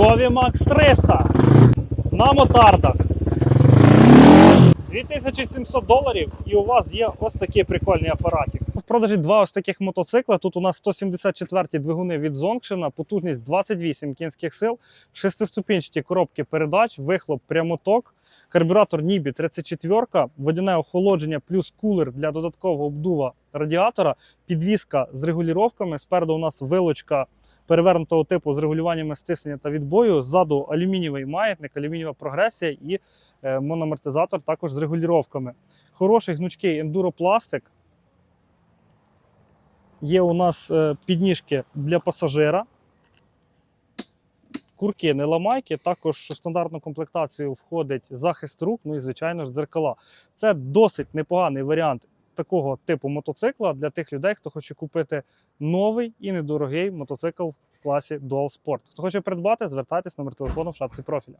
Кові Макс 300 на мотардах. 2700 доларів, і у вас є ось такий прикольний апаратик. В продажі два ось таких мотоцикла. Тут у нас 174 двигуни від Зонгшина, потужність 28 кінських сил, шестиступінчаті коробки передач, вихлоп прямоток, карбюратор Нібі 34, водяне охолодження плюс кулер для додаткового обдува радіатора, підвіска з регулюваннями. Спереду у нас вилочка перевернутого типу з регулюваннями стиснення та відбою. Ззаду алюмінієвий маятник, алюмінієва прогресія і е, мономортизатор також з регулюваннями. Хороший гнучкий ендуропластик. Є у нас е, підніжки для пасажира. Курки не ламайки, також у стандартну комплектацію входить захист рук, ну і, звичайно ж, дзеркала. Це досить непоганий варіант такого типу мотоцикла для тих людей, хто хоче купити новий і недорогий мотоцикл в класі Dual Sport. Хто хоче придбати, звертайтесь номер телефону в шапці профіля.